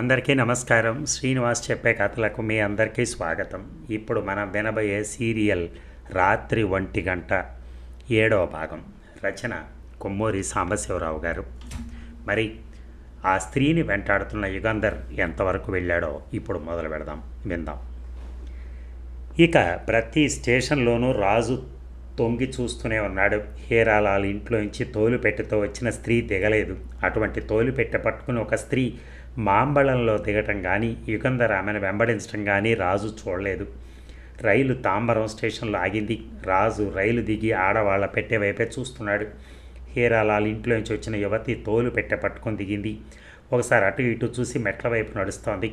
అందరికీ నమస్కారం. శ్రీనివాస్ చెప్పే కథలకు మీ అందరికీ స్వాగతం. ఇప్పుడు మనం వినబోయే సీరియల్ రాత్రి ఒంటి గంట ఏడవ భాగం. రచన కొమ్మూరి సాంబశివరావు గారు. మరి ఆ స్త్రీని వెంటాడుతున్న యుగంధర్ ఎంతవరకు వెళ్ళాడో ఇప్పుడు మొదలు పెడదాం. విందాం. ఇక ప్రతి స్టేషన్లోనూ రాజు తొంగి చూస్తూనే ఉన్నాడు. హేరాలాల్ ఇంట్లోంచి తోలుపెట్టెతో వచ్చిన స్త్రీ దిగలేదు. అటువంటి తోలుపెట్టె పట్టుకుని ఒక స్త్రీ మాంబళంలో దిగటం కానీ యుగంధర్ ఆమెను వెంబడించడం కానీ రాజు చూడలేదు. రైలు తాంబరం స్టేషన్లో ఆగింది. రాజు రైలు దిగి ఆడవాళ్ళ పెట్టే వైపే చూస్తున్నాడు. హీరాలాల్ ఇంట్లోంచి వచ్చిన యువతి తోలు పెట్టె పట్టుకొని దిగింది. ఒకసారి అటు ఇటు చూసి మెట్ల వైపు నడుస్తోంది.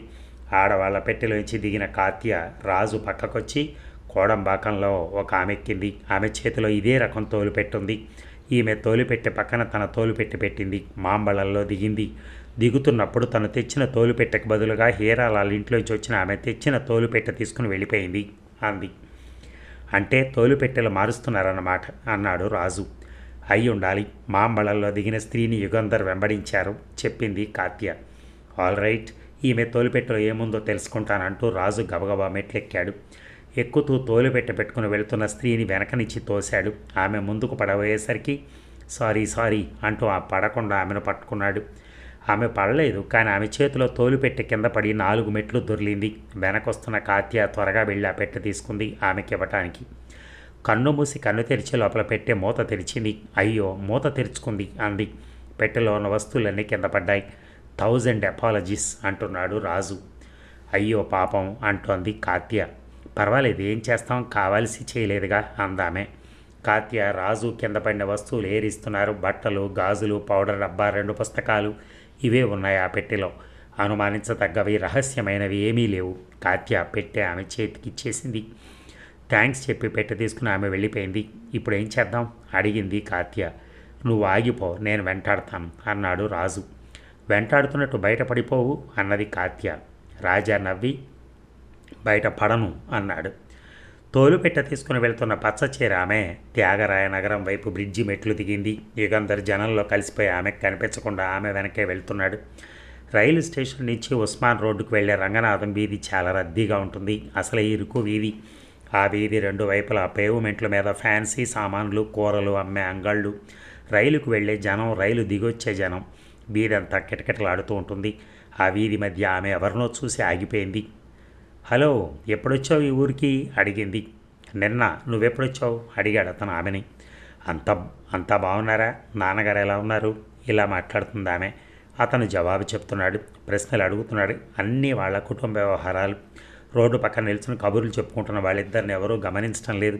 ఆడవాళ్ళ పెట్టెలోంచి దిగిన కాత్య రాజు పక్కకొచ్చి కోడంబాకంలో ఒక ఆమె ఎక్కింది. ఆమె చేతిలో ఇదే రకం తోలు పెట్టుంది ఈమె తోలుపెట్టె పక్కన తన తోలుపెట్టి పెట్టింది. మాంబళంలో దిగింది. దిగుతున్నప్పుడు తను తెచ్చిన తోలుపెట్టకు బదులుగా హీరాలాల్ ఇంట్లోంచి వచ్చిన ఆమె తెచ్చిన తోలుపెట్ట తీసుకుని వెళ్ళిపోయింది అంది. అంటే తోలుపెట్టెలు మారుస్తున్నారన్నమాట అన్నాడు రాజు. అయి ఉండాలి మాంబళంలో దిగిన స్త్రీని యుగంధర్ వెంబడించారు చెప్పింది కాత్య. ఆల్ రైట్ ఈమె తోలుపెట్టెలో ఏముందో తెలుసుకుంటానంటూ రాజు గబగబా మెట్లెక్కాడు. ఎక్కుతూ తోలుపెట్టె పెట్టుకుని వెళుతున్న స్త్రీని వెనకనిచ్చి తోశాడు. ఆమె ముందుకు పడబోయేసరికి సారీ సారీ అంటూ ఆ పడకుండా ఆమెను పట్టుకున్నాడు. ఆమె పడలేదు. కానీ ఆమె చేతిలో తోలుపెట్టి కింద పడి నాలుగు మెట్లు దొర్లింది. వెనకొస్తున్న కాత్య త్వరగా వెళ్ళి ఆ పెట్టె తీసుకుంది ఆమెకి ఇవ్వటానికి. కన్ను మూసి కన్ను తెరిచి లోపల పెట్టే మూత తెరిచింది. అయ్యో మూత తెరుచుకుంది అంది. పెట్టెలో ఉన్న వస్తువులన్నీ కింద పడ్డాయి. థౌజండ్ అపాలజీస్ అంటున్నాడు రాజు. అయ్యో పాపం అంటోంది కాత్య. పర్వాలేదు ఏం చేస్తాం? కావాల్సి చేయలేదుగా అందామె. కాత్య రాజు కింద పడిన వస్తువులు ఏరిస్తున్నారు. బట్టలు గాజులు పౌడర్ డబ్బా రెండు పుస్తకాలు ఇవే ఉన్నాయి ఆ పెట్టెలో? అనుమానించదగ్గవి రహస్యమైనవి ఏమీ లేవు. కాత్య పెట్టె ఆమె చేతికిచ్చేసింది థ్యాంక్స్ చెప్పి పెట్టె తీసుకుని ఆమె వెళ్ళిపోయింది. ఇప్పుడు ఏం చేద్దాం? అడిగింది కాత్య. నువ్వు ఆగిపో నేను వెంటాడతాను అన్నాడు రాజు. వెంటాడుతున్నట్టు బయటపడిపోవు అన్నది కాత్య. రాజా నవ్వి బయట పడను అన్నాడు. తోలుపెట్ట తీసుకుని వెళ్తున్న పచ్చచీర ఆమె త్యాగరాయ నగరం వైపు బ్రిడ్జి మెట్లు దిగింది. యుగంధర్ జనంలో కలిసిపోయి ఆమెకు కనిపించకుండా ఆమె వెనకే వెళ్తున్నాడు. రైలు స్టేషన్ నుంచి ఉస్మాన్ రోడ్డుకు వెళ్ళే రంగనాథం వీధి చాలా రద్దీగా ఉంటుంది. అసలు ఇరుకు వీధి. ఆ వీధి రెండు వైపులా పేవ్మెంట్ల మీద ఫ్యాన్సీ సామాన్లు కూరలు అమ్మే అంగళ్ళు. రైలుకు వెళ్ళే జనం రైలు దిగొచ్చే జనం. వీధంతా కిటకిటలాడుతూ ఉంటుంది. ఆ వీధి మధ్య ఆమె ఎవరినో చూసి ఆగిపోయింది. హలో ఎప్పుడొచ్చావు ఈ ఊరికి? అడిగింది. నిన్న నువ్వెప్పుడొచ్చావు? అడిగాడు అతను ఆమెని. అంత అంతా బాగున్నారా? నాన్నగారు ఎలా ఉన్నారు? ఇలా మాట్లాడుతుంది ఆమె. అతను జవాబు చెప్తున్నాడు ప్రశ్నలు అడుగుతున్నాడు అన్నీ వాళ్ళ కుటుంబ వ్యవహారాలు. రోడ్డు పక్కన నిల్చుని కబుర్లు చెప్పుకుంటున్న వాళ్ళిద్దరిని ఎవరూ గమనించడం లేదు.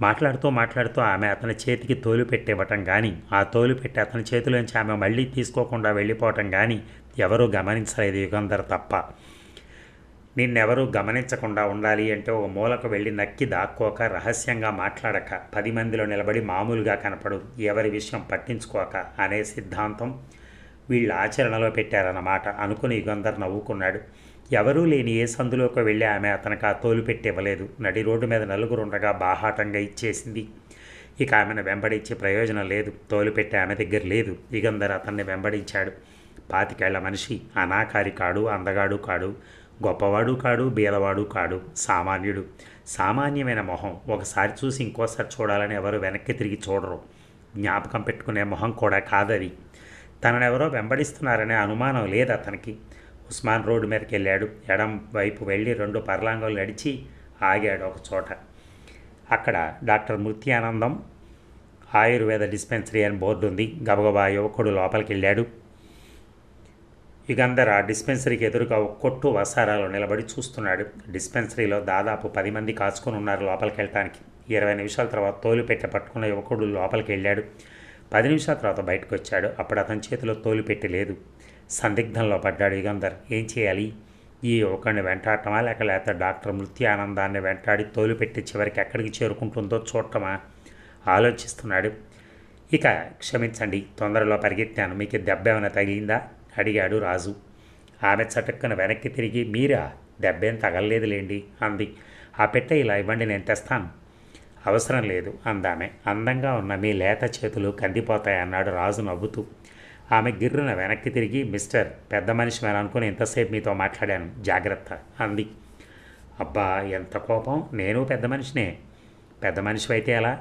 మాట్లాడుతూ మాట్లాడుతూ ఆమె అతని చేతికి తోలు పెట్టివ్వటం కానీ ఆ తోలు పెట్టి అతని చేతిలోంచి ఆమె మళ్ళీ తీసుకోకుండా వెళ్ళిపోవటం కానీ ఎవరూ గమనించలేదు యుగంధర్ తప్ప. నిన్నెవరూ గమనించకుండా ఉండాలి అంటే ఒక మూలకు వెళ్ళి నక్కి దాక్కోక రహస్యంగా మాట్లాడక పది మందిలో నిలబడి మామూలుగా కనపడు ఎవరి విషయం పట్టించుకోక అనే సిద్ధాంతం వీళ్ళు ఆచరణలో పెట్టారన్నమాట అనుకుని యుగంధర్ నవ్వుకున్నాడు. ఎవరూ లేని ఏ సందులోకి వెళ్ళి ఆమె అతనికి ఆ తోలు పెట్టివ్వలేదు. నడి రోడ్డు మీద నలుగురు ఉండగా బాహాటంగా ఇచ్చేసింది. ఇక ఆమెను వెంబడించే ప్రయోజనం లేదు. తోలు పెట్టి ఆమె దగ్గర లేదు. యుగంధర్ అతన్ని వెంబడించాడు. పాతికేళ్ళ మనిషి అనాకారి కాడు అందగాడు కాడు గొప్పవాడు కాడు బీదవాడు కాడు సామాన్యుడు. సామాన్యమైన మొహం ఒకసారి చూసి ఇంకోసారి చూడాలని ఎవరు వెనక్కి తిరిగి చూడరు. జ్ఞాపకం పెట్టుకునే మొహం కూడా కాదది. తననెవరో వెంబడిస్తున్నారనే అనుమానం లేదు అతనికి. ఉస్మాన్ రోడ్డు మీదకి వెళ్ళాడు. ఎడం వైపు వెళ్ళి రెండు పర్లాంగాలు నడిచి ఆగాడు ఒక చోట. అక్కడ డాక్టర్ మృత్యానందం ఆయుర్వేద డిస్పెన్సరీ అని బోర్డు ఉంది. గబగబా యువకుడు లోపలికి వెళ్ళాడు. యుగంధర్ ఆ డిస్పెన్సరీకి ఎదురుగా ఒక కొట్టు వసారాలో నిలబడి చూస్తున్నాడు. డిస్పెన్సరీలో దాదాపు పది మంది కాచుకొని ఉన్నారు లోపలికి వెళ్ళటానికి ఇరవై నిమిషాల తర్వాత తోలు పెట్టె పట్టుకున్న యువకుడు లోపలికి వెళ్ళాడు పది నిమిషాల తర్వాత బయటకు వచ్చాడు అప్పుడు అతని చేతిలో తోలు పెట్టి లేదు. సందిగ్ధంలో పడ్డాడు యుగంధర్ ఏం చేయాలి? ఈ యువకుడిని వెంటాడటమా? లేక లేకపోతే డాక్టర్ మృత్యానందాన్ని వెంటాడి తోలు పెట్టి చివరికి ఎక్కడికి చేరుకుంటుందో చూడటమా? ఆలోచిస్తున్నాడు. ఇక క్షమించండి తొందరలో పరిగెత్తాను. మీకు దెబ్బ ఏమైనా తగిలిందా? అడిగాడు రాజు. ఆమె చటుక్కన వెనక్కి తిరిగి మీరా? దెబ్బేం తగలలేదులేండి అంది. ఆ పెట్టె ఇలా ఇవ్వండి నేను తెస్తాను. అవసరం లేదు అందామె. అందంగా ఉన్న మీ లేత చేతులు కందిపోతాయన్నాడు రాజు నవ్వుతూ. ఆమె గిర్రున వెనక్కి తిరిగి మిస్టర్ పెద్ద మనిషి అని అనుకుని ఎంతసేపు మీతో మాట్లాడాను. జాగ్రత్త అంది. అబ్బా ఎంత కోపం! నేను పెద్ద మనిషినే. పెద్ద మనిషి అయితే ఎలా?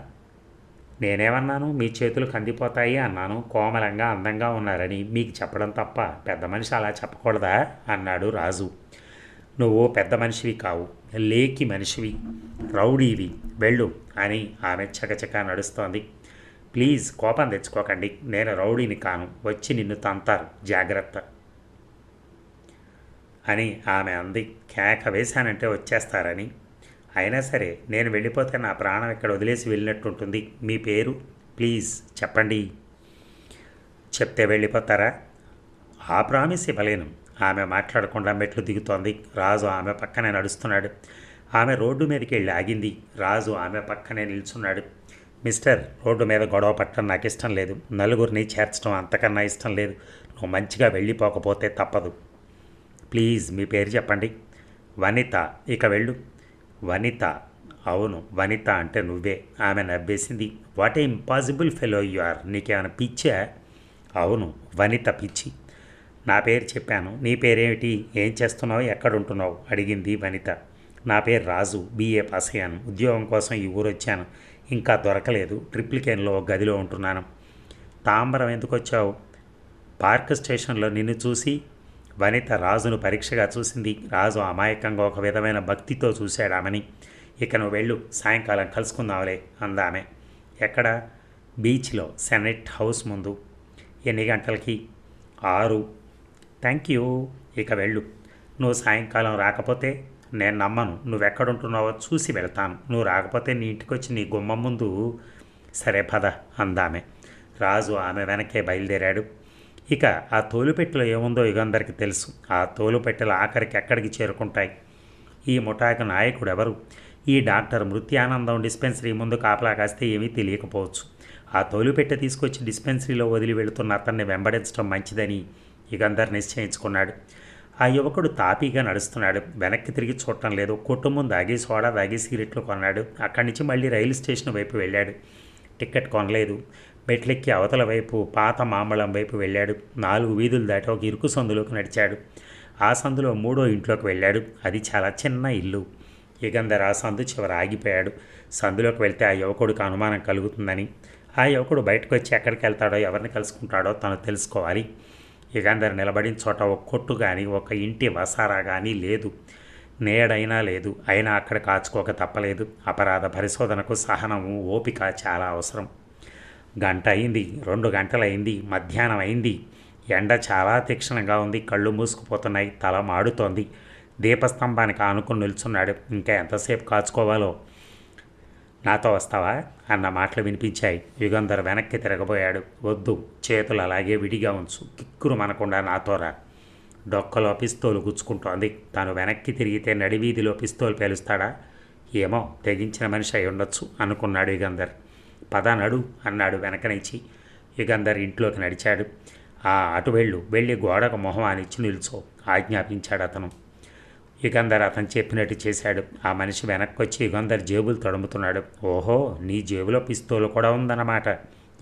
నేనేమన్నాను? మీ చేతులు కందిపోతాయి అన్నాను. కోమలంగా అందంగా ఉన్నారని మీకు చెప్పడం తప్ప పెద్ద మనిషి అలా చెప్పకూడదా? అన్నాడు రాజు. నువ్వు పెద్ద మనిషివి కావు. లేకి మనిషివి. రౌడీవి. వెళ్ళు అని ఆమె చకచక నడుస్తోంది. ప్లీజ్ కోపం తెచ్చుకోకండి. నేను రౌడీని కాను. వచ్చి నిన్ను తంతారు. జాగ్రత్త. అని ఆమె అంది. కేక వేశానంటే వచ్చేస్తారని. అయినా సరే నేను వెళ్ళిపోతే నా ప్రాణం ఇక్కడ వదిలేసి వెళ్ళినట్టుంటుంది. మీ పేరు? ప్లీజ్ చెప్పండి. చెప్తే వెళ్ళిపోతారా? ఆ ప్రామిస్ ఇవ్వలేను. ఆమె మాట్లాడకుండా మెట్లు దిగుతోంది. రాజు ఆమె పక్కనే నడుస్తున్నాడు. ఆమె రోడ్డు మీదకి వెళ్ళి ఆగింది. రాజు ఆమె పక్కనే నిల్చున్నాడు. మిస్టర్ రోడ్డు మీద గొడవ పట్టడం నాకు ఇష్టం లేదు. నలుగురిని చేర్చడం అంతకన్నా ఇష్టం లేదు. నువ్వు మంచిగా వెళ్ళిపోకపోతే తప్పదు. ప్లీజ్ మీ పేరు చెప్పండి. వనిత ఇక వెళ్ళు. వనిత. అవును వనిత అంటే నువ్వే. ఆమె నవ్వేసింది. What a impossible fellow you are నీకేమైనా పిచ్చా? అవును వనిత పిచ్చి. నా పేరు చెప్పాను. నీ పేరేమిటి? ఏం చేస్తున్నావు? ఎక్కడ ఉంటున్నావు అడిగింది వనిత. నా పేరు రాజు. బీఏ పాస్ అయ్యాను. ఉద్యోగం కోసం ఈ ఊరు వచ్చాను ఇంకా దొరకలేదు. ట్రిప్లికేన్లో గదిలో ఉంటున్నాను. తాంబరం ఎందుకు వచ్చావు పార్క్ స్టేషన్లో నిన్ను చూసి వనిత రాజును పరీక్షగా చూసింది. రాజు అమాయకంగా ఒక విధమైన భక్తితో చూశాడు ఆమెని. ఇక నువ్వు వెళ్ళు సాయంకాలం కలుసుకుందాంలే అందామె. ఎక్కడ? బీచ్లో సెనెట్ హౌస్ ముందు. ఎన్ని గంటలకి? ఆరు. Thank you. ఇక వెళ్ళు. నువ్వు సాయంకాలం రాకపోతే నేను నమ్మను. నువ్వెక్కడుంటున్నావో చూసి వెళ్తాను. నువ్వు రాకపోతే నీ ఇంటికి వచ్చి నీ గుమ్మం ముందు సరే పద అందామె. రాజు ఆమె వెనకే బయలుదేరాడు. ఇక ఆ తోలుపెట్టెలో ఏముందో యుగందరికి తెలుసు. ఆ తోలుపెట్టెలు ఆఖరికి ఎక్కడికి చేరుకుంటాయి? ఈ ముఠాకు నాయకుడు ఎవరు? ఈ డాక్టర్ మృత్యానందం డిస్పెన్సరీ ముందు కాపలా కాస్తే ఏమీ తెలియకపోవచ్చు. ఆ తోలుపెట్టె తీసుకొచ్చి డిస్పెన్సరీలో వదిలి వెళుతున్న అతన్ని వెంబడించడం మంచిదని యుగంధర్ నిశ్చయించుకున్నాడు. ఆ యువకుడు తాపీగా నడుస్తున్నాడు. వెనక్కి తిరిగి చూడటం లేదు. కుటుంబం దాగి సోడా దాగి సిగరెట్లు కొన్నాడు. అక్కడి నుంచి మళ్ళీ రైలు స్టేషన్ వైపు వెళ్ళాడు. టికెట్ కొనలేదు. మెట్లెక్కి అవతల వైపు పాత మామళం వైపు వెళ్ళాడు. నాలుగు వీధులు దాటి ఒక ఇరుకు సందులోకి నడిచాడు. ఆ సందులో మూడో ఇంట్లోకి వెళ్ళాడు. అది చాలా చిన్న ఇల్లు. యుగంధర్ ఆ సందు చివర ఆగిపోయాడు. సందులోకి వెళ్తే ఆ యువకుడికి అనుమానం కలుగుతుందని. ఆ యువకుడు బయటకు వచ్చి ఎక్కడికి వెళ్తాడో ఎవరిని కలుసుకుంటాడో తను తెలుసుకోవాలి. యుగంధర్ నిలబడిన చోట ఒక కొట్టు కానీ ఒక ఇంటి వసారా కానీ లేదు. నేడైనా లేదు. అయినా అక్కడ కాచుకోక తప్పలేదు. అపరాధ పరిశోధనకు సహనము ఓపిక చాలా అవసరం. గంట అయింది రెండు గంటలైంది మధ్యాహ్నం అయింది. ఎండ చాలా తీక్షణంగా ఉంది కళ్ళు మూసుకుపోతున్నాయి తల మాడుతోంది. దీపస్తంభానికి ఆనుకుని నిల్చున్నాడు. ఇంకా ఎంతసేపు కాచుకోవాలో? నాతో వస్తావా? అన్న మాటలు వినిపించాయి. యుగంధర్ వెనక్కి తిరగబోయాడు. వద్దు చేతులు అలాగే విడిగా ఉంచు. కిక్కురు మనకుండా నాతో రా. డొక్కలో పిస్తోలు గుచ్చుకుంటోంది. తాను వెనక్కి తిరిగితే నడివీధిలో పిస్తోలు పేలుస్తాడా? ఏమో తెగించిన మనిషి అయి ఉండొచ్చు అనుకున్నాడు యుగంధర్. పద నడు అన్నాడు వెనకనిచ్చి యుగంధర్ ఇంట్లోకి నడిచాడు. ఆ అటు వెళ్ళు వెళ్ళి గోడకు మొహం అనిచ్చి నిల్చో ఆజ్ఞాపించాడు అతను. యుగంధర్ అతను చెప్పినట్టు చేశాడు. ఆ మనిషి వెనక్కి వచ్చి యుగంధర్ జేబులు తడుముతున్నాడు. ఓహో నీ జేబులో పిస్తోలు కూడా ఉందన్నమాట.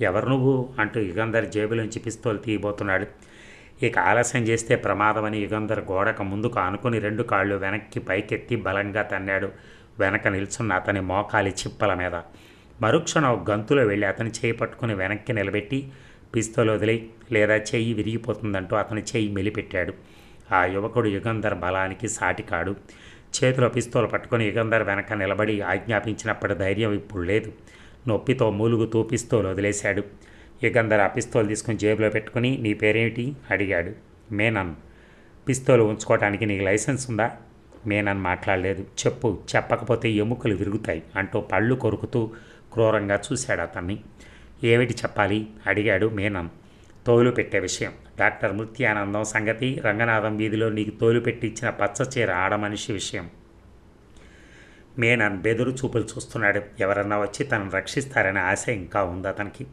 ఎవరు నువ్వు? అంటూ యుగంధర్ జేబులోంచి పిస్తోలు తీయబోతున్నాడు. ఇక ఆలస్యం చేస్తే ప్రమాదమని యుగంధర్ గోడకు ముందుకు ఆనుకుని రెండు కాళ్ళు వెనక్కి పైకెత్తి బలంగా తన్నాడు. వెనక నిల్చున్న అతని మోకాలి చిప్పల మీద. మరుక్షణం ఒక గంతులో వెళ్ళి అతని చేయి పట్టుకుని వెనక్కి నిలబెట్టి పిస్తోలు వదిలి లేదా చెయ్యి విరిగిపోతుందంటూ అతని చెయ్యి మెలిపెట్టాడు. ఆ యువకుడు యుగంధర్ బలానికి సాటికాడు చేతిలో పిస్తోలు పట్టుకొని యుగంధర్ వెనక నిలబడి ఆజ్ఞాపించినప్పటి ధైర్యం ఇప్పుడు లేదు. నొప్పితో మూలుగుతూ పిస్తోలు వదిలేశాడు. యుగంధర్ ఆ పిస్తోల్ తీసుకుని జేబులో పెట్టుకుని నీ పేరేమిటి? అడిగాడు. మేనన్. పిస్తోలు ఉంచుకోవటానికి నీకు లైసెన్స్ ఉందా? మేనన్ మాట్లాడలేదు. చెప్పు చెప్పకపోతే ఎముకలు విరుగుతాయి అంటూ పళ్ళు కొరుకుతూ క్రూరంగా చూశాడు అతన్ని. ఏమిటి చెప్పాలి? అడిగాడు మేనన్ తోలు పెట్టే విషయం. డాక్టర్ మృత్యానందం సంగతి రంగనాథం వీధిలో నీకు తోలు పెట్టి ఇచ్చిన పచ్చ చీర ఆడమనిషి విషయం. మేనన్ బెదురు చూపులు చూస్తున్నాడు. ఎవరన్నా వచ్చి తనను రక్షిస్తారనే ఆశ ఇంకా ఉంది అతనికి.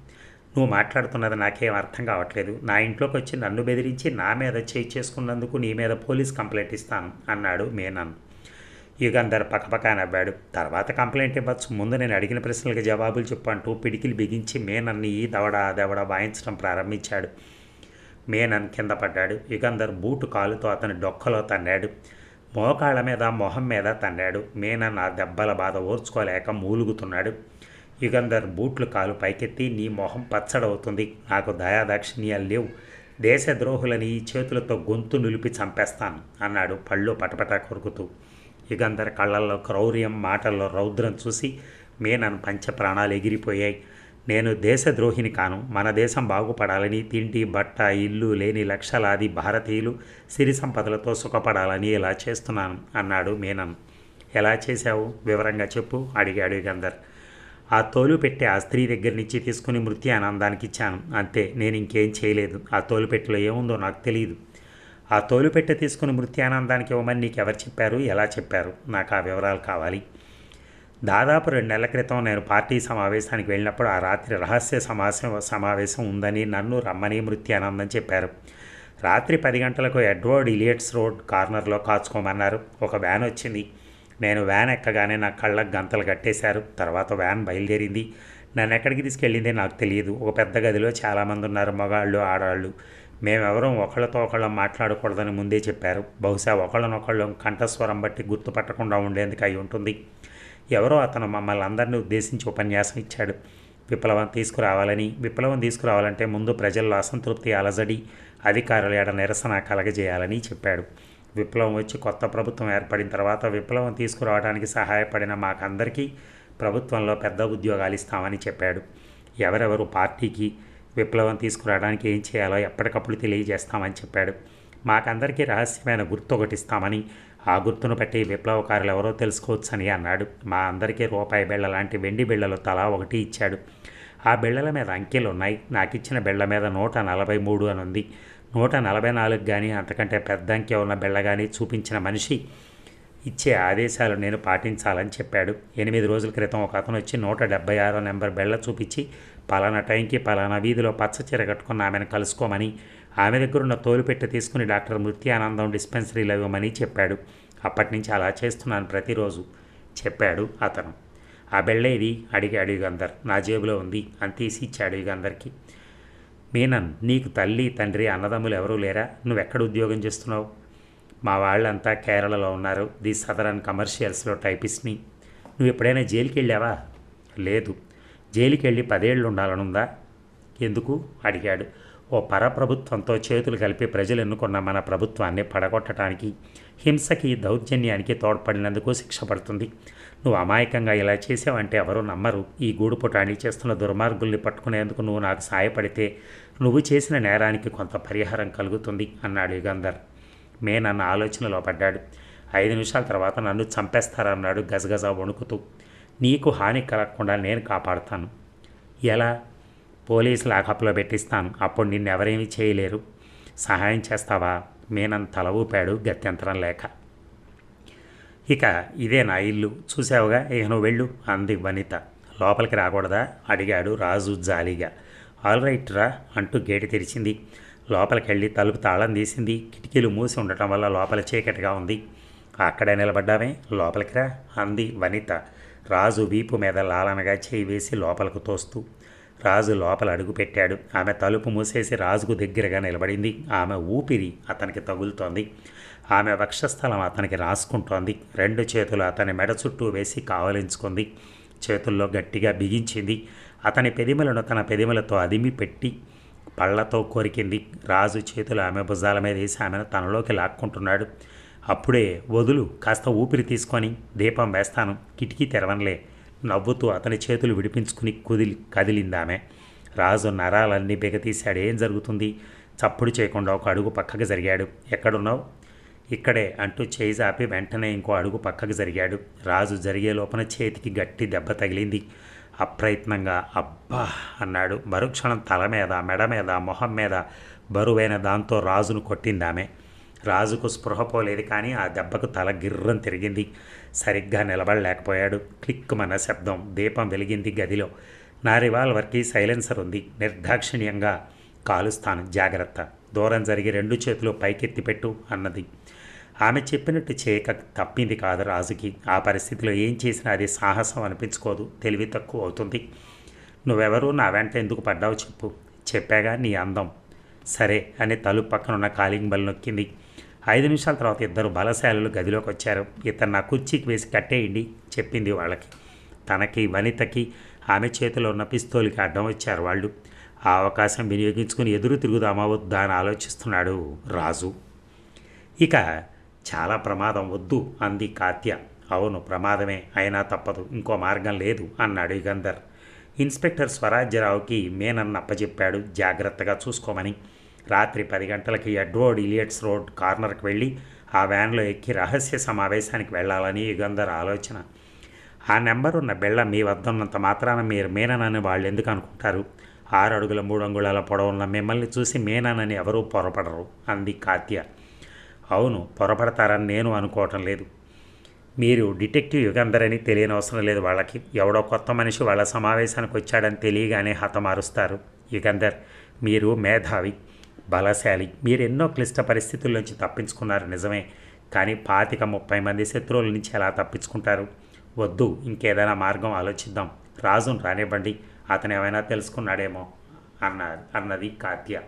నువ్వు మాట్లాడుతున్నది నాకేం అర్థం కావట్లేదు. నా ఇంట్లోకి వచ్చి నన్ను బెదిరించి నా మీద చేయి చేసుకున్నందుకు నీ మీద పోలీస్ కంప్లైంట్ ఇస్తాను అన్నాడు మేనన్ యుగంధర్ పక్కపక్క నవ్వాడు తర్వాత కంప్లైంట్ ఇవ్వచ్చు. ముందు నేను అడిగిన ప్రశ్నలకు జవాబులు చెప్పంటూ పిడికిలు బిగించి మేనన్ని ఈ దవడ దవడ వాయించడం ప్రారంభించాడు. మేనన్ కింద పడ్డాడు. యుగంధర్ బూటు కాలుతో అతని డొక్కలో తన్నాడు. మోకాళ్ళ మీద మొహం మీద తన్నాడు. మేనన్ ఆ దెబ్బల బాధ ఓర్చుకోలేక మూలుగుతున్నాడు. యుగంధర్ బూట్లు కాలు పైకెత్తి నీ మొహం పచ్చడవుతుంది. నాకు దయాదాక్షిణ్యాలు లేవు. దేశద్రోహులని ఈ చేతులతో గొంతు నిలిపి చంపేస్తాను అన్నాడు పళ్ళు పటపట కొరుకుతూ. యుగంధర కళ్ళల్లో క్రౌర్యం మాటల్లో రౌద్రం చూసి మేనన్ పంచ ప్రాణాలు ఎగిరిపోయాయి. నేను దేశద్రోహిని కాను. మన దేశం బాగుపడాలని తిండి బట్ట ఇల్లు లేని లక్షలాది భారతీయులు సిరి సంపదలతో సుఖపడాలని ఇలా చేస్తున్నాను అన్నాడు మీనన్ ఎలా చేశావు? వివరంగా చెప్పు అడిగాడు యుగంధర్. ఆ తోలు పెట్టే ఆ స్త్రీ దగ్గర నుంచి తీసుకుని మృత్యు ఆనందానికి ఇచ్చాను. అంతే నేను ఇంకేం చేయలేదు. ఆ తోలు పెట్టెలో ఏముందో నాకు తెలియదు ఆ తోలుపెట్టె తీసుకుని మృత్యానందానికి ఇవ్వమని నీకు ఎవరు చెప్పారు? ఎలా చెప్పారు? నాకు ఆ వివరాలు కావాలి. దాదాపు రెండు నెలల క్రితం నేను పార్టీ సమావేశానికి వెళ్ళినప్పుడు ఆ రాత్రి రహస్య సమావేశం సమావేశం ఉందని నన్ను రమ్మని మృత్యానందం చెప్పారు. రాత్రి పది గంటలకు ఎడ్వర్డ్ ఇలియట్స్ రోడ్ కార్నర్లో కాచుకోమన్నారు. ఒక వ్యాన్ వచ్చింది. నేను వ్యాన్ ఎక్కగానే నా కళ్ళకు గంతలు కట్టేశారు. తర్వాత వ్యాన్ బయలుదేరింది. నన్ను ఎక్కడికి తీసుకెళ్ళిందే నాకు తెలియదు. ఒక పెద్ద గదిలో చాలామంది ఉన్నారు. మగాళ్ళు ఆడవాళ్ళు. మేమెవరం ఒకళ్ళతో ఒకళ్ళం మాట్లాడకూడదని ముందే చెప్పారు. బహుశా ఒకళ్ళనొకళ్ళం కంఠస్వరం బట్టి గుర్తుపట్టకుండా ఉండేందుకు అయి ఉంటుంది. ఎవరో అతను మమ్మల్ని అందరినీ ఉద్దేశించి ఉపన్యాసం ఇచ్చాడు. విప్లవం తీసుకురావాలని విప్లవం తీసుకురావాలంటే ముందు ప్రజల్లో అసంతృప్తి అలజడి అధికారుల ఏడ నిరసన కలగజేయాలని చెప్పాడు. విప్లవం వచ్చి కొత్త ప్రభుత్వం ఏర్పడిన తర్వాత విప్లవం తీసుకురావడానికి సహాయపడిన మాకందరికీ ప్రభుత్వంలో పెద్ద ఉద్యోగాలు ఇస్తామని చెప్పాడు. ఎవరెవరు పార్టీకి విప్లవం తీసుకురావడానికి ఏం చేయాలో ఎప్పటికప్పుడు తెలియజేస్తామని చెప్పాడు. మాకందరికీ రహస్యమైన గుర్తు ఒకటి ఇస్తామని ఆ గుర్తును బట్టి విప్లవకారులు ఎవరో తెలుసుకోవచ్చని అన్నాడు. మా అందరికీ రూపాయి బిళ్ళ లాంటి వెండి బిళ్ళలు తలా ఒకటి ఇచ్చాడు. ఆ బిళ్ళల మీద అంకెలు ఉన్నాయి. నాకు ఇచ్చిన బిళ్ళ మీద నూట నలభై మూడు అని ఉంది. నూట నలభై నాలుగు కానీ అంతకంటే పెద్ద అంకె ఉన్న బిళ్ళ కానీ చూపించిన మనిషి ఇచ్చే ఆదేశాలు నేను పాటించాలని చెప్పాడు. ఎనిమిది రోజుల క్రితం ఒక అతను వచ్చి నూట డెబ్బై ఆరో నెంబర్ బెళ్ళ చూపించి పలానా టైంకి పలానా వీధిలో పచ్చ చీర కట్టుకున్న ఆమెను కలుసుకోమని ఆమె దగ్గర ఉన్న తోలుపెట్టి తీసుకుని డాక్టర్ మృత్యానందం డిస్పెన్సరీలో ఇవ్వమని చెప్పాడు. అప్పటి నుంచి అలా చేస్తున్నాను ప్రతిరోజు చెప్పాడు అతను. ఆ బెళ్ళేది అడిగాడు యుగంధర్. నా జేబులో ఉంది అని తీసి ఇచ్చాడు యుగంధర్కి. మీనన్ నీకు తల్లి తండ్రి అన్నదమ్ములు ఎవరూ లేరా? నువ్వెక్కడ ఉద్యోగం చేస్తున్నావు? మా వాళ్ళంతా కేరళలో ఉన్నారు. ది సదరన్ కమర్షియల్స్లో టైపిస్ట్ని. నువ్వు ఎప్పుడైనా జైలుకి వెళ్ళావా లేదు. జైలుకెళ్ళి పదేళ్ళు ఉండాలనుందా ఎందుకు? అడిగాడు. ఓ పరప్రభుత్వంతో చేతులు కలిపి ప్రజలు ఎన్నుకున్న మన ప్రభుత్వాన్ని పడగొట్టడానికి హింసకి దౌర్జన్యానికి తోడ్పడినందుకు శిక్ష పడుతుంది. నువ్వు అమాయకంగా ఇలా చేసావంటే ఎవరు నమ్మరు. ఈ గూడుపుటాన్ని చేస్తున్న దుర్మార్గుల్ని పట్టుకునేందుకు నువ్వు నాకు సాయపడితే నువ్వు చేసిన నేరానికి కొంత పరిహారం కలుగుతుంది అన్నాడు యుగంధర్. మే నన్ను ఆలోచనలో పడ్డాడు. ఐదు నిమిషాల తర్వాత నన్ను చంపేస్తారన్నాడు గజగజ వణుకుతూ. నీకు హాని కలగకుండా నేను కాపాడుతాను. ఎలా? పోలీసు లాకప్లో పెట్టిస్తాను. అప్పుడు నిన్ను ఎవరేమీ చేయలేరు. సహాయం చేస్తావా? మేనన్ తల ఊపాడు గత్యంతరం లేక. ఇక ఇదే నా ఇల్లు. చూసావుగా ఇక నువ్వు వెళ్ళు అంది వనిత. లోపలికి రాకూడదా? అడిగాడు రాజు జాలీగా. ఆల్ రైట్ రా అంటూ గేటు తెరిచింది. లోపలికి వెళ్ళి తలుపు తాళం తీసింది. కిటికీలు మూసి ఉండటం వల్ల లోపల చీకటిగా ఉంది. అక్కడే నిలబడ్డామే లోపలికి రా అంది వనిత. రాజు వీపు మీద లాలనగా చేయి వేసి లోపలకు తోస్తూ రాజు లోపల అడుగు పెట్టాడు. ఆమె తలుపు మూసేసి రాజుకు దగ్గరగా నిలబడింది. ఆమె ఊపిరి అతనికి తగులుతోంది. ఆమె వక్షస్థలం అతనికి రాసుకుంటోంది. రెండు చేతులు అతని మెడ చుట్టూ వేసి కావలించుకుంది. చేతుల్లో గట్టిగా బిగించింది. అతని పెదిమలను తన పెదిమలతో అదిమి పెట్టి పళ్ళతో కొరికింది. రాజు చేతులు ఆమె భుజాల మీద వేసి ఆమెను తనలోకి లాక్కుంటున్నాడు. అప్పుడే వదులు కాస్త ఊపిరి తీసుకొని దీపం వేస్తాను. కిటికీ తెరవనులే. నవ్వుతూ అతని చేతులు విడిపించుకుని కుదిలి కదిలిందామె. రాజు నరాలన్నీ బిగతీశాడు. ఏం జరుగుతుంది? చప్పుడు చేయకుండా ఒక అడుగు పక్కకు జరిగాడు. ఎక్కడున్నావు? ఇక్కడే అంటూ చేయి ఆపి వెంటనే ఇంకో అడుగు పక్కకు జరిగాడు. రాజు జరిగే లోపల చేతికి గట్టి దెబ్బ తగిలింది. అప్రయత్నంగా అబ్బా అన్నాడు. మరుక్షణం తల మీద మెడ మీద మొహం మీద బరువైన దాంతో రాజును కొట్టిందామె. రాజుకు స్పృహ పోలేదు కానీ ఆ దెబ్బకు తల గిర్రం తిరిగింది. సరిగ్గా నిలబడలేకపోయాడు. క్లిక్కుమన్న శబ్దం దీపం వెలిగింది గదిలో. నా రివాల్వర్కి సైలెన్సర్ ఉంది. నిర్దాక్షిణ్యంగా కాలుస్తాను. జాగ్రత్త. దూరం జరిగి రెండు చేతులు పైకెత్తిపెట్టు అన్నది. ఆమె చెప్పినట్టు చేయక తప్పింది కాదు రాజుకి. ఆ పరిస్థితిలో ఏం చేసినా అది సాహసం అనిపించుకోదు. తెలివి తక్కువ అవుతుంది. నువ్వెవరు నా వెంట ఎందుకు పడ్డావు చెప్పు. చెప్పాగా నీ అందం. సరే అని తలుపు పక్కన ఉన్న కాలింగ్ బల్ నొక్కింది. ఐదు నిమిషాల తర్వాత ఇద్దరు బలశాలలు గదిలోకి వచ్చారు. ఇతను నా కుర్చీకి వేసి కట్టేయండి చెప్పింది వాళ్ళకి. తనకి వనితకి ఆమె చేతిలో ఉన్న పిస్తోలికి అడ్డం వచ్చారు వాళ్ళు. ఆ అవకాశం వినియోగించుకుని ఎదురు తిరుగుదామా వద్దా అని ఆలోచిస్తున్నాడు రాజు. ఇక చాలా ప్రమాదం వద్దు అంది కాత్య. అవును ప్రమాదమే అయినా తప్పదు ఇంకో మార్గం లేదు అన్నాడు యుగంధర్ ఇన్స్పెక్టర్ స్వరాజ్యరావుకి మేనన్న అప్పచెప్పాడు జాగ్రత్తగా చూసుకోమని. రాత్రి పది గంటలకి ఎడ్వర్డ్ ఇలియట్స్ రోడ్ కార్నర్కి వెళ్ళి ఆ వ్యాన్లో ఎక్కి రహస్య సమావేశానికి వెళ్ళాలని యుగంధర్ ఆలోచన. ఆ నెంబర్ ఉన్న బిళ్ళ మీ వద్ద ఉన్నంత మాత్రాన మీరు మేననని వాళ్ళు ఎందుకు అనుకుంటారు? ఆరు అడుగుల మూడు అంగుళాల పొడవున్న మిమ్మల్ని చూసి మేననని ఎవరూ పొరపడరు అంది కాత్య. అవును పొరపడతారని నేను అనుకోవటం లేదు. మీరు డిటెక్టివ్ యుగంధర్ అని తెలియని అవసరం లేదు వాళ్ళకి. ఎవడో కొత్త మనిషి వాళ్ళ సమావేశానికి వచ్చాడని తెలియగానే హతమారుస్తారు. యుగంధర్ మీరు మేధావి. బలశాలి. మీరు ఎన్నో క్లిష్ట పరిస్థితుల నుంచి తప్పించుకున్నారు నిజమే. కానీ పాతిక ముప్పై మంది శత్రువుల నుంచి ఎలా తప్పించుకుంటారు? వద్దు ఇంకేదైనా మార్గం ఆలోచిద్దాం. రాజును రానివ్వండి అతను ఏమైనా తెలుసుకున్నాడేమో అన్నారు అన్నది కాత్య.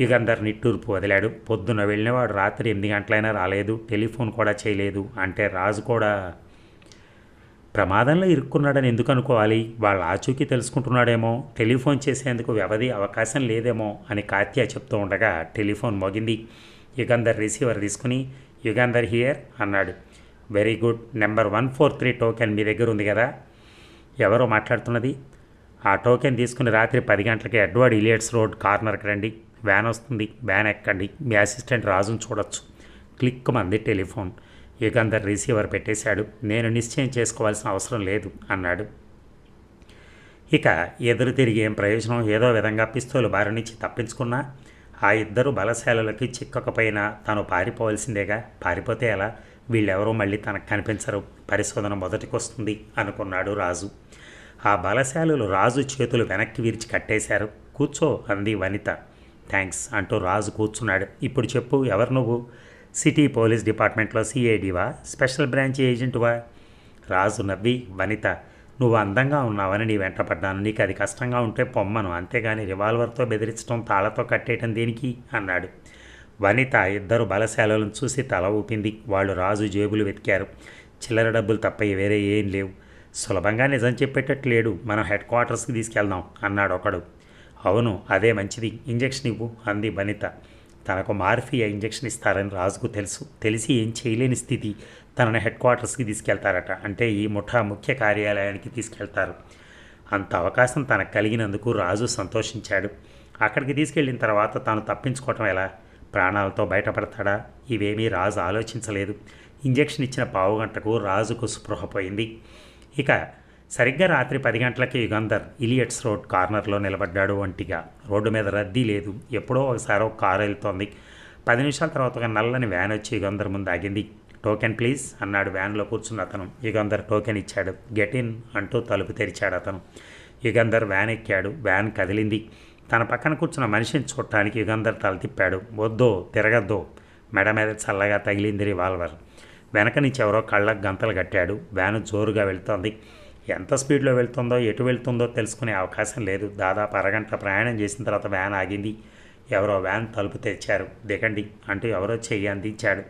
యుగంధర్ నిట్టూర్పు వదిలాడు. పొద్దున వెళ్ళినవాడు రాత్రి ఎనిమిది గంటలైనా రాలేదు. టెలిఫోన్ కూడా చేయలేదు. అంటే రాజు కూడా ప్రమాదంలో ఇరుక్కున్నాడని ఎందుకు అనుకోవాలి? వాళ్ళ ఆచూకీ తెలుసుకుంటున్నాడేమో? టెలిఫోన్ చేసేందుకు వ్యవధి అవకాశం లేదేమో? అని కాత్య చెప్తూ ఉండగా టెలిఫోన్ మోగింది. యుగంధర్ రిసీవర్ తీసుకుని యుగంధర్ హియర్ అన్నాడు. Very good. Number one four three token మీ దగ్గర ఉంది కదా? ఎవరో మాట్లాడుతున్నది? ఆ టోకెన్ తీసుకుని రాత్రి పది గంటలకి ఎడ్వర్డ్ ఇలియట్స్ రోడ్ కార్నర్కి రండి. వ్యాన్ వస్తుంది. వ్యాన్ ఎక్కండి. మీ అసిస్టెంట్ రాజును చూడొచ్చు. క్లిక్ మంది టెలిఫోన్. యుగంధర్ రిసీవర్ పెట్టేశాడు. నేను నిశ్చయం చేసుకోవాల్సిన అవసరం లేదు అన్నాడు. ఇక ఎదురు తిరిగి ఏం ప్రయోజనం? ఏదో విధంగా పిస్తోలు బారి నుంచి తప్పించుకున్నా ఆ ఇద్దరు బలశాలలకి చిక్కకపోయినా తాను పారిపోవలసిందేగా? పారిపోతే ఎలా? వీళ్ళెవరూ మళ్ళీ తనకు కనిపించరు. పరిశోధన మొదటికొస్తుంది అనుకున్నాడు రాజు. ఆ బలశాలలు రాజు చేతులు వెనక్కి విరిచి కట్టేశారు. కూర్చో అంది వనిత. థ్యాంక్స్ అంటూ రాజు కూర్చున్నాడు. ఇప్పుడు చెప్పు ఎవరు నువ్వు? సిటీ పోలీస్ డిపార్ట్మెంట్లో సిఐడివా స్పెషల్ బ్రాంచ్ ఏజెంటువా? రాజు నవ్వి వనిత నువ్వు అందంగా ఉన్నావని నీ వెంట పడ్డాను. నీకు అది కష్టంగా ఉంటే పొమ్మను. అంతేగాని రివాల్వర్తో బెదిరించడం తాళతో కట్టేయటం దేనికి? అన్నాడు. వనిత ఇద్దరు బలశాలలను చూసి తల ఊపింది. వాళ్ళు రాజు జేబులు వెతికారు. చిల్లర డబ్బులు తప్ప వేరే ఏం లేవు. సులభంగా నిజం చెప్పేటట్టు లేడు. మనం హెడ్ క్వార్టర్స్కి తీసుకెళ్దాం అన్నాడు ఒకడు. అవును అదే మంచిది. ఇంజెక్షన్ ఇవ్వు అంది వనిత. తనకు మార్ఫియా ఇంజెక్షన్ ఇస్తారని రాజుకు తెలుసు. తెలిసి ఏం చేయలేని స్థితి. తనని హెడ్ క్వార్టర్స్కి తీసుకెళ్తారట. అంటే ఈ ముఠా ముఖ్య కార్యాలయానికి తీసుకెళ్తారు. అంత అవకాశం తనకు కలిగినందుకు రాజు సంతోషించాడు. అక్కడికి తీసుకెళ్ళిన తర్వాత తాను తప్పించుకోవటం ఎలా? ప్రాణాలతో బయటపడతాడా? ఇవేమీ రాజు ఆలోచించలేదు. ఇంజెక్షన్ ఇచ్చిన పావుగంటకు రాజుకు స్పృహపోయింది ఇక సరిగ్గా రాత్రి పది గంటలకి యుగంధర్ ఇలియట్స్ రోడ్ కార్నర్లో నిలబడ్డాడు ఒంటిగా. రోడ్డు మీద రద్దీ లేదు. ఎప్పుడో ఒకసారి ఒక కారు వెళ్తోంది. పది నిమిషాల తర్వాత ఒక నల్లని వ్యాన్ వచ్చి యుగంధర్ ముందు ఆగింది. టోకెన్ ప్లీజ్ అన్నాడు వ్యాన్లో కూర్చున్న అతను. యుగంధర్ టోకెన్ ఇచ్చాడు. గెట్ ఇన్ అంటూ తలుపు తెరిచాడు అతను. యుగంధర్ వ్యాన్ ఎక్కాడు. వ్యాన్ కదిలింది. తన పక్కన కూర్చున్న మనిషిని చూడటానికి యుగంధర్ తల తిప్పాడు. వద్దో తిరగద్దో. మెడ మీద చల్లగా తగిలింది రివాల్వర్. వెనక నుంచి ఎవరో కళ్ళకు గంతలు కట్టాడు. వ్యాను జోరుగా వెళ్తోంది. ఎంత స్పీడ్లో వెళ్తుందో ఎటు వెళ్తుందో తెలుసుకునే అవకాశం లేదు. దాదాపు అరగంట ప్రయాణం చేసిన తర్వాత వ్యాన్ ఆగింది. ఎవరో వ్యాన్ తలుపు తెచ్చారు దిగండి అంటూ ఎవరో చెయ్యి అందించాడు.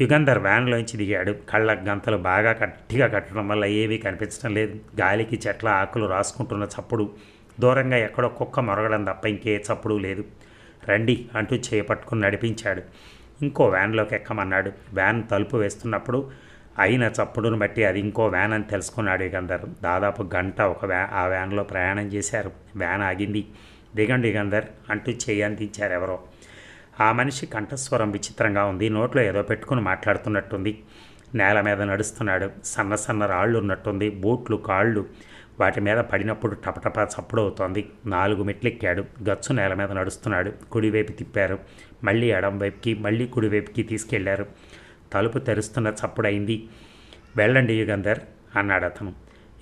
యుగంధర్ వ్యాన్లోంచి దిగాడు. కళ్ళ గంతలు బాగా గట్టిగా కట్టడం వల్ల ఏవీ కనిపించడం లేదు. గాలికి చెట్ల ఆకులు రాసుకుంటున్న చప్పుడు. దూరంగా ఎక్కడో కుక్క మొరగడం తప్ప ఇంకే చప్పుడు లేదు. రండి అంటూ చేపట్టుకుని నడిపించాడు. ఇంకో వ్యాన్లోకి ఎక్కమన్నాడు. వ్యాన్ తలుపు వేస్తున్నప్పుడు అయిన చప్పుడును బట్టి అది ఇంకో వ్యాన్ అని తెలుసుకున్నాడు యుగంధర్ దాదాపు గంట ఒక వ్యా ఆ వ్యాన్లో ప్రయాణం చేశారు. వ్యాన్ ఆగింది. దిగండి యుగంధర్ అంటూ చేయి అందించారు ఎవరో. ఆ మనిషి కంఠస్వరం విచిత్రంగా ఉంది. నోట్లో ఏదో పెట్టుకుని మాట్లాడుతున్నట్టుంది. నేల మీద నడుస్తున్నాడు. సన్న సన్న రాళ్ళు ఉన్నట్టుంది. బూట్లు కాళ్ళు వాటి మీద పడినప్పుడు టపటపా చప్పుడు అవుతోంది నాలుగు మెట్లెక్కాడు. గచ్చు నేల మీద నడుస్తున్నాడు. కుడివైపు తిప్పారు. మళ్ళీ ఎడం వైపుకి మళ్ళీ కుడివైపుకి తీసుకెళ్ళారు. తలుపు తెరుస్తున్న చప్పుడైంది. వెళ్ళండి యుగంధర్ అన్నాడు అతను.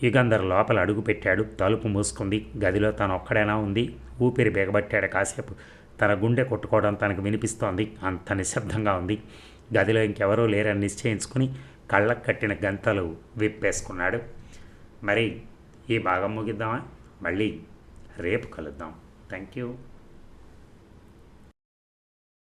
యుగంధర్ లోపల అడుగు పెట్టాడు. తలుపు మూసుకుంది. గదిలో తను ఒక్కడైనా ఉంది? ఊపిరి బిగబట్టాడు కాసేపు. తన గుండె కొట్టుకోవడం తనకు వినిపిస్తోంది. అంత నిశ్శబ్దంగా ఉంది. గదిలో ఇంకెవరూ లేరని నిశ్చయించుకుని కళ్ళకు కట్టిన గంతలు విప్పేసుకున్నాడు. మరి ఈ భాగం ముగిద్దామా? మళ్ళీ రేపు కలుద్దాం. Thank you